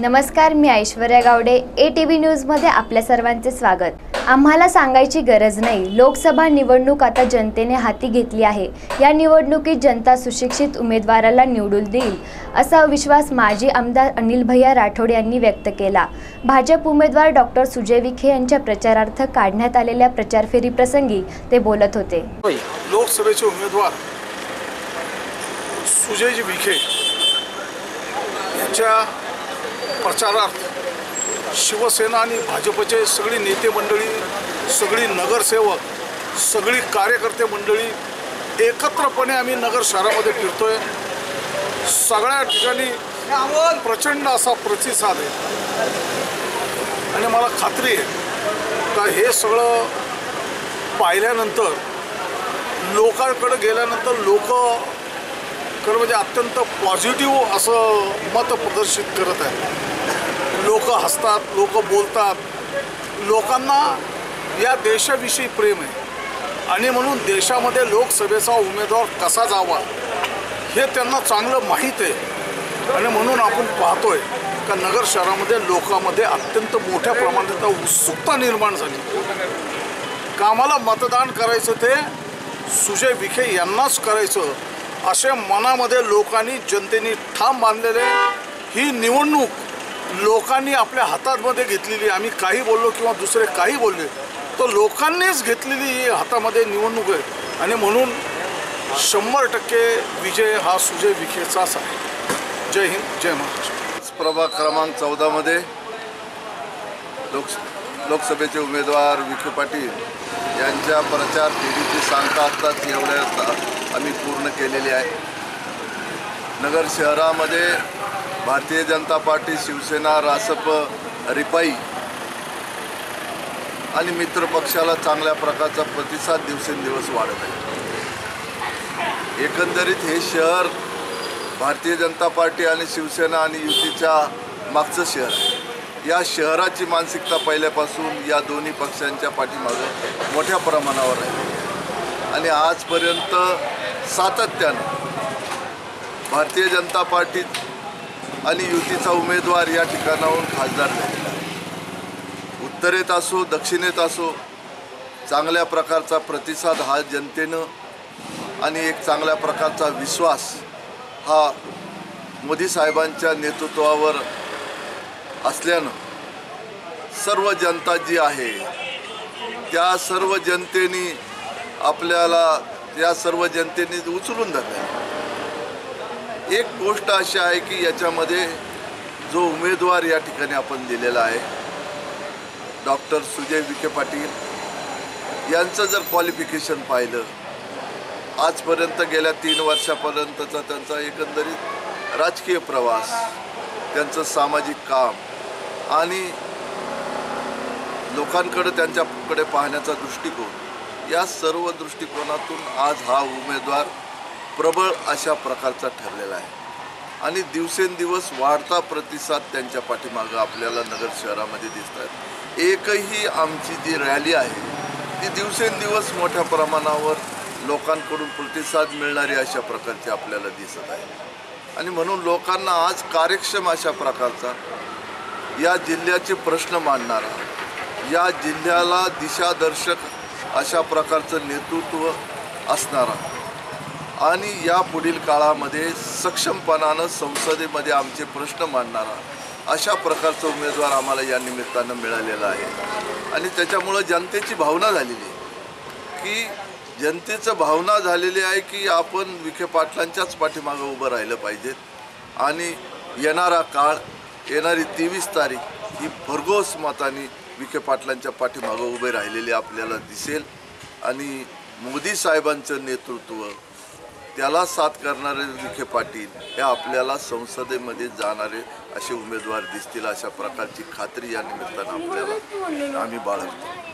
नमस्कार मी Aishwarya Gawade A T V न्यूजमध्ये आपल्या सर्वांचे स्वागत. आम्हाला सांगायची गरज नाही लोकसभा निवडणूक आता जनतेने हाती घेतली आहे. या निवडणुकीत जनता सुशिक्षित उमेदवाराला निवडून देईल असा विश्वास माजी आमदार अनिल भैया राठोड यांनी व्यक्त केला. भाजप उमेदवार डॉक्टर सुजय विखे यांच्या प्रचारार्थ काढण्यात आलेल्या प्रचार फेरीप्रसंगी ते बोलत होते. लोकसभेचे उमेदवार सुजय विखे यांच्या प्रचारार्थ शिवसेना आणि भाजपचे सगळी नेते मंडळी सगळी नगरसेवक सगळी कार्यकर्ते मंडळी एकत्रपणे आम्ही नगर शहरामध्ये फिरतो आहे सगळ्या ठिकाणी प्रचंड असा प्रतिसाद आहे. आणि मला खात्री आहे का हे सगळं पाहिल्यानंतर लोकांकडे गेल्यानंतर लोक खरं म्हणजे अत्यंत पॉझिटिव्ह असं मत प्रदर्शित करत आहे. लोक हसतात लोक बोलतात. लोकांना या देशाविषयी प्रेम आहे. आणि म्हणून देशामध्ये लोकसभेचा उमेदवार कसा जावा हे त्यांना चांगलं माहीत आहे. आणि म्हणून आपण पाहतोय का नगर शहरामध्ये लोकांमध्ये अत्यंत मोठ्या प्रमाणात उत्सुकता निर्माण झाली. कामाला मतदान करायचं ते सुजय विखे यांनाच करायचं. असे मनामध्ये लोकांनी जनतेने ठाम बांधलेले ही निवडणूक लोकांनी आपल्या हातामध्ये घेतलेली आम्ही काही बोललो किंवा दुसरे काही बोलले तर लोकांनीच घेतलेली ही हातामध्ये निवडणूक आहे. आणि म्हणून शंभर टक्के विजय हा सुजय विखेचाच आहे. जय हिंद जय महाराष्ट्र. प्रभाग क्रमांक चौदामध्ये लोक लोकसभेचे उमेदवार विखे पाटील यांच्या प्रचार फेरीची सांगता आत्ताच एवढ्या आम्ही पूर्ण केलेली आहे. नगर शहरामध्ये भारतीय जनता पार्टी शिवसेना रासप रिपाई आणि मित्र पक्षाला चांगल्या प्रकारचा प्रतिसाद दिवसेंदिवस वाढत आहे. एकंदरीत हे शहर भारतीय जनता पार्टी आणि शिवसेना आणि युतीच्या मागचं शहर आहे. या शहराची मानसिकता पहिल्यापासून या दोन्ही पक्षांच्या पाठीमागं मोठ्या प्रमाणावर आहे. आणि आजपर्यंत सातत्यानं भारतीय जनता पार्टीत आणि युतीचा उमेदवार या ठिकाणाहून खासदार झालेला आहे. उत्तरेत असो दक्षिणेत असो चांगल्या प्रकारचा प्रतिसाद हा जनतेनं आणि एक चांगल्या प्रकारचा विश्वास हा मोदी साहेबांच्या नेतृत्वावर असल्यानं सर्व जनता जी आहे त्या सर्व जनतेने आपल्याला त्या सर्व जनतेने उचलून धरलं. एक गोष्ट अशी आहे की याच्यामध्ये जो उमेदवार या ठिकाणी आपण दिलेला आहे डॉक्टर सुजय विखे पाटील यांचं जर क्वालिफिकेशन पाहिलं आजपर्यंत गेल्या तीन वर्षापर्यंतचा त्यांचा एकंदरीत राजकीय प्रवास त्यांचं सामाजिक काम आणि लोकांकडे त्यांच्याकडे पाहण्याचा दृष्टिकोन. या सर्व दृष्टिकोनातून आज हा उमेदवार प्रबळ अशा प्रकारचा ठरलेला आहे. आणि दिवसेंदिवस वाढता प्रतिसाद त्यांच्या पाठीमागं आपल्याला नगर शहरामध्ये दिसत आहेत एकही आमची जी रॅली आहे ती दिवसेंदिवस मोठ्या प्रमाणावर लोकांकडून प्रतिसाद मिळणारी अशा प्रकारची आपल्याला दिसत आहे. आणि म्हणून लोकांना आज कार्यक्षम अशा प्रकारचा या जिल्ह्याचे प्रश्न मांडणारा. या जिल्ह्याला दिशादर्शक अशा प्रकारचं नेतृत्व असणारा. आणि या पुढील काळामध्ये सक्षमपणानं संसदेमध्ये आमचे प्रश्न मांडणारा अशा प्रकारचा उमेदवार आम्हाला या निमित्तानं मिळालेला आहे. आणि त्याच्यामुळं जनतेची भावना झालेली आहे. की जनतेचं भावना झालेली आहे की आपण विखे पाटलांच्याच पाठीमागं उभं राहिलं पाहिजेत. आणि येणारा काळ येणारी तेवीस तारीख ही भरघोस मताने विखे पाटलांच्या पाठीमागं उभे राहिलेले आपल्याला दिसेल. आणि मोदी साहेबांचं नेतृत्व त्याला साथ करणारे विखे पाटील हे आपल्याला संसदेमध्ये जाणारे असे उमेदवार दिसतील अशा प्रकारची खात्री या निमित्तानं आपल्याला आम्ही बाळगतो.